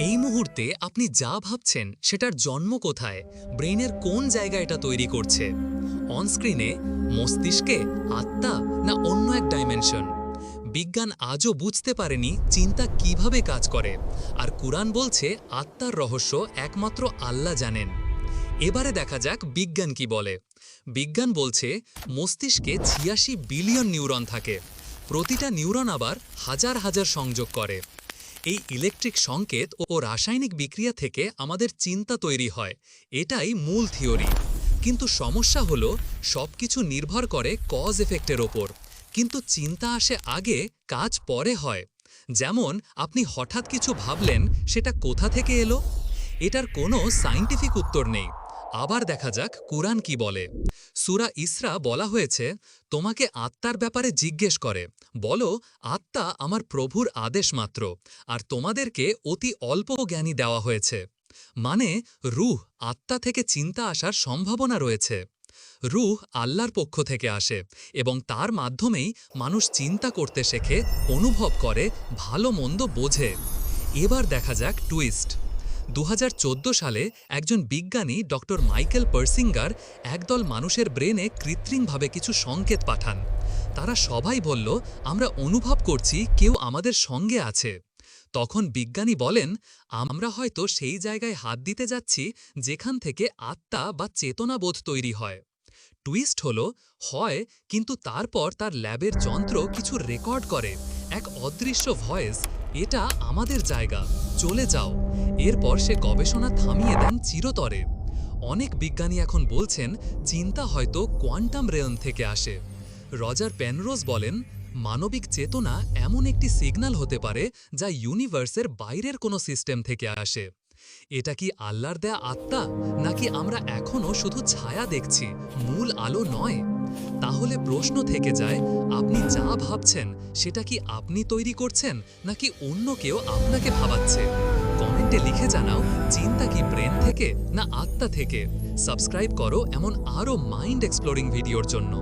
এই মুহূর্তে আপনি যা ভাবছেন সেটার জন্ম কোথায় ব্রেইনের কোন জায়গা এটা তৈরি করছে? অনস্ক্রিনে মস্তিষ্কে আত্মা না অন্য এক ডাইমেনশন বিজ্ঞান আজও বুঝতে পারেনি চিন্তা কীভাবে কাজ করে। আর কুরআন বলছে আত্মার রহস্য একমাত্র আল্লাহ জানেন। এবারে দেখা যাক বিজ্ঞান কি বলে। বিজ্ঞান বলছে মস্তিষ্কে ছিয়াশি বিলিয়ন নিউরন থাকে। প্রতিটা নিউরন আবার হাজার হাজার সংযোগ করে। এই ইলেকট্রিক সংকেত ও রাসায়নিক বিক্রিয়া থেকে আমাদের চিন্তা তৈরি হয়। এটাই মূল থিওরি। কিন্তু সমস্যা হলো, সবকিছু নির্ভর করে কজ এফেক্টের ওপর। কিন্তু চিন্তা আসে আগে, কাজ পরে হয়। যেমন, আপনি হঠাৎ কিছু ভাবলেন, সেটা কোথা থেকে এলো? এটার কোনো সাইন্টিফিক উত্তর নেই। আবার দেখা যাক কুরআন কি বলে। সুরা ইসরা বলা হয়েছে, তোমাকে আত্মার ব্যাপারে জিজ্ঞেস করে। বলো, আত্মা আমার প্রভুর আদেশ মাত্র, আর তোমাদেরকে অতি অল্প জ্ঞানী দেওয়া হয়েছে। মানে রুহ আত্মা থেকে চিন্তা আসার সম্ভাবনা রয়েছে। রুহ আল্লাহর পক্ষ থেকে আসে, এবং তার মাধ্যমেই মানুষ চিন্তা করতে শেখে, অনুভব করে, ভালো মন্দ বোঝে। এবার দেখা যাক টুইস্ট। দু হাজার চোদ্দ সালে একজন বিজ্ঞানী ডক্টর মাইকেল পার্সিঙ্গার একদল মানুষের ব্রেনে কৃত্রিমভাবে কিছু সংকেত পাঠান। তারা সবাই বলল, আমরা অনুভব করছি কেউ আমাদের সঙ্গে আছে। তখন বিজ্ঞানী বলেন, আমরা হয়তো সেই জায়গায় হাত দিতে যাচ্ছি যেখান থেকে আত্মা বা চেতনাবোধ তৈরি হয়। টুইস্ট হল, হয়, কিন্তু তারপর তার ল্যাবের যন্ত্র কিছু রেকর্ড করে। এক অদৃশ্য ভয়েস এটা আমাদের জায়গা। চলে যাও। এরপর সে গবেষণা থামিয়ে দেন চিরতরে। অনেক বিজ্ঞানী এখন বলছেন, চিন্তা হয়তো কোয়ান্টাম রেয়ন থেকে আসে। রজার পেনরোজ বলেন, মানবিক চেতনা এমন একটি সিগন্যাল হতে পারে যা ইউনিভার্সের বাইরের কোনো সিস্টেম থেকে আসে। এটা কি আল্লাহর দেয়া আত্মা, নাকি আমরা এখনও শুধু ছায়া দেখছি, মূল আলো নয়? তাহলে প্রশ্ন থেকে যায়, আপনি যা ভাবছেন সেটা কি আপনি তৈরি করছেন নাকি অন্য কেউ আপনাকে ভাবাচ্ছে? কমেন্টে লিখে জানাও, চিন্তা কি ব্রেন থেকে না আত্মা থেকে? সাবস্ক্রাইব করো এমন আরও মাইন্ড এক্সপ্লোরিং ভিডিওর জন্য।